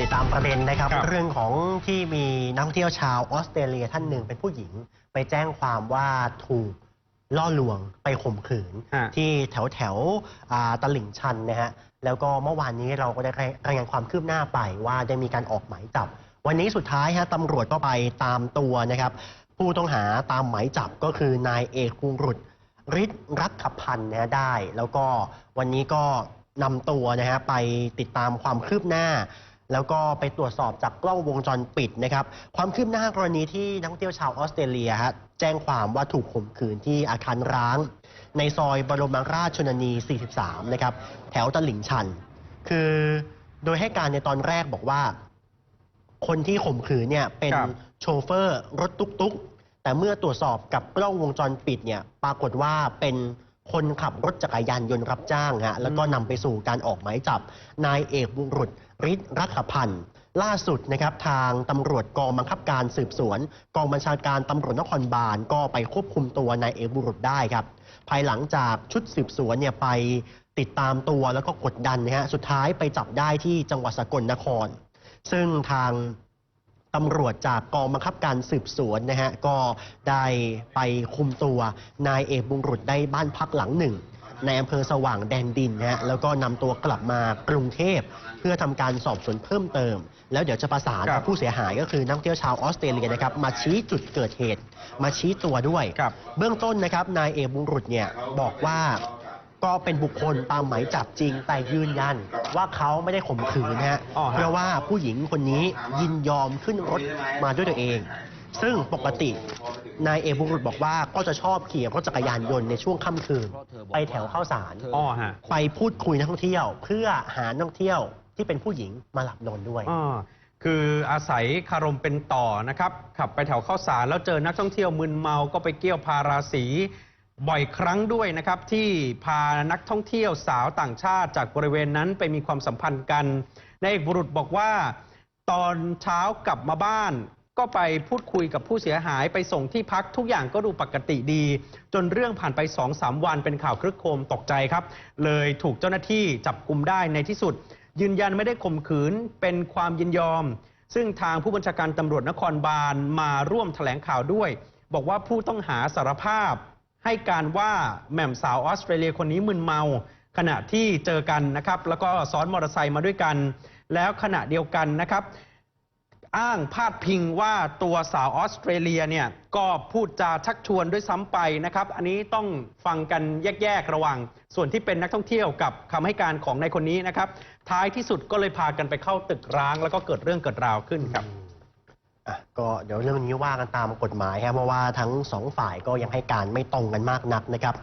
ติดตามประเด็นนะครับครับ เรื่องของที่มีนักท่องเที่ยวชาวออสเตรเลียท่านหนึ่งเป็นผู้หญิง ไปแจ้งความว่าถูกล่อลวงไปข่มขืน ฮะ ที่แถวแถวๆอ่าตลิ่งชันนะฮะแล้วก็เมื่อวานนี้เราก็ได้รายงานความคืบหน้าไปว่าได้มีการออกหมายจับ วันนี้สุดท้ายฮะตำรวจก็ไปตามตัวนะครับ ผู้ต้องหาตามหมายจับก็คือนายเอกกรุงรุตฤทธิ์รักขพันธ์นะฮะได้ แล้วก็วันนี้ก็นำตัวนะฮะไปติดตามความคืบหน้า แล้วก็ไปตรวจสอบจากกล้องวงจรปิดนะครับ ความคืบหน้ากรณีที่นักท่องเที่ยวชาวออสเตรเลียฮะแจ้งความว่าถูกข่มขืนที่อาคารร้าง ในซอยบรมราชชนนี 43 นะครับ แถวตลิ่งชัน คือโดยให้การในตอนแรกบอกว่า คนที่ข่มขืนเนี่ยเป็นครับ โชเฟอร์รถตุ๊กๆ แต่เมื่อตรวจสอบกับกล้องวงจรปิดเนี่ยปรากฏว่าเป็น คนขับรถจักรยานยนต์รับจ้างฮะแล้วก็นำไปสู่การออกหมายจับ นายเอกบุรุษฤทธิ์รักพันธ์ล่าสุดนะครับทางตำรวจกองบังคับการสืบสวน กองบัญชาการตำรวจนครบาลก็ไปควบคุมตัวนายเอกบุรุษได้ครับ ภายหลังจากชุดสืบสวนเนี่ยไปติดตามตัวแล้วก็กดดันนะฮะสุดท้ายไปจับได้ที่จังหวัดสกลนคร ซึ่งทาง ตำรวจจากกองบังคับการสืบสวนนะฮะก็ได้ไปคุมตัวนายเอกบุงรุษได้บ้านพักหลังหนึ่ง ในอำเภอสว่างแดนดินนะฮะแล้วก็นำตัวกลับมากรุงเทพ เพื่อทำการสอบสวนเพิ่มเติม แล้วเดี๋ยวจะประสานครักับบผู้เสียหายก็คือนักท่องเที่ยวชาวออสเตรเลียนะครับมาชี้จุดเกิดเหตุ มาชี้ตัวด้วยครับเบื้องต้นนะครับนายเอกบุงรุษเนี่ยบอกว่า ก็เป็นบุคคลตามหมายจับจริงแต่ยืนยันว่าเขาไม่ได้ข่มขืนนะฮะอ๋อฮะ เพราะว่าผู้หญิงคนนี้ยินยอมขึ้นรถมาด้วยตัวเอง ซึ่งปกตินายเอกบุงรุษบอกว่าก็จะชอบขี่รถจักรยานยนต์ในช่วงค่ำคืน ไปแถวเข้าสาร อ๋อฮะไปพูดคุยนักท่องเที่ยว เพื่อหานักท่องเที่ยวที่เป็นผู้หญิงมาหลับนอนด้วย อ่าคืออาศัยคารมเป็นต่อนะครับ ขับไปแถวข้าวสารแล้วเจอนักท่องเที่ยวมึนเมาก็ไปเกี่ยวพาราสี บ่อยครั้งด้วยนะครับที่พานักท่องเที่ยวสาวต่างชาติจากบริเวณนั้นไปมีความสัมพันธ์กันนายเอกบุรุษบอกว่า ตอนเช้ากลับมาบ้าน ก็ไปพูดคุยกับผู้เสียหายไปส่งที่พักทุกอย่างก็ดูปกติดี จนเรื่องผ่านไป2องสามวันเป็นข่าวครึกโครมตกใจครับ เลยถูกเจ้าหน้าที่จับกลุ่มได้ในที่สุด ยืนยันไม่ได้ข่มขืนเป็นความยินยอม ซึ่งทางผู้บัญชาการตำรวจนครบาลมาร่วมแถลงข่าวด้วย บอกว่าผู้ต้องหาสารภาพ ให้การว่าแหม่มสาวออสเตรเลียคนนี้มึนเมา ขณะที่เจอกันนะครับ แล้วก็ซ้อนมอเตอร์ไซค์มาด้วยกัน แล้วขณะเดียวกันนะครับ อ้างพาดพิงว่าตัวสาวออสเตรเลียเนี่ยก็พูดจาชักชวนด้วยซ้ำไปนะครับ อันนี้ต้องฟังกันแยกๆระว่างส่วนที่เป็นนักท่องเที่ยวกับคำให้การของนายคนนี้นะครับ ท้ายที่สุดก็เลยพากันไปเข้าตึกร้าง แล้วก็เกิดเรื่องเกิดราวขึ้นครับ อะก็เดี๋ยวเรื่องนี้ว่ากันตามกฎหมายครับเพราะว่าทั้งสองฝ่ายก็ยังให้การไม่ตรงกันมากนักนะครับ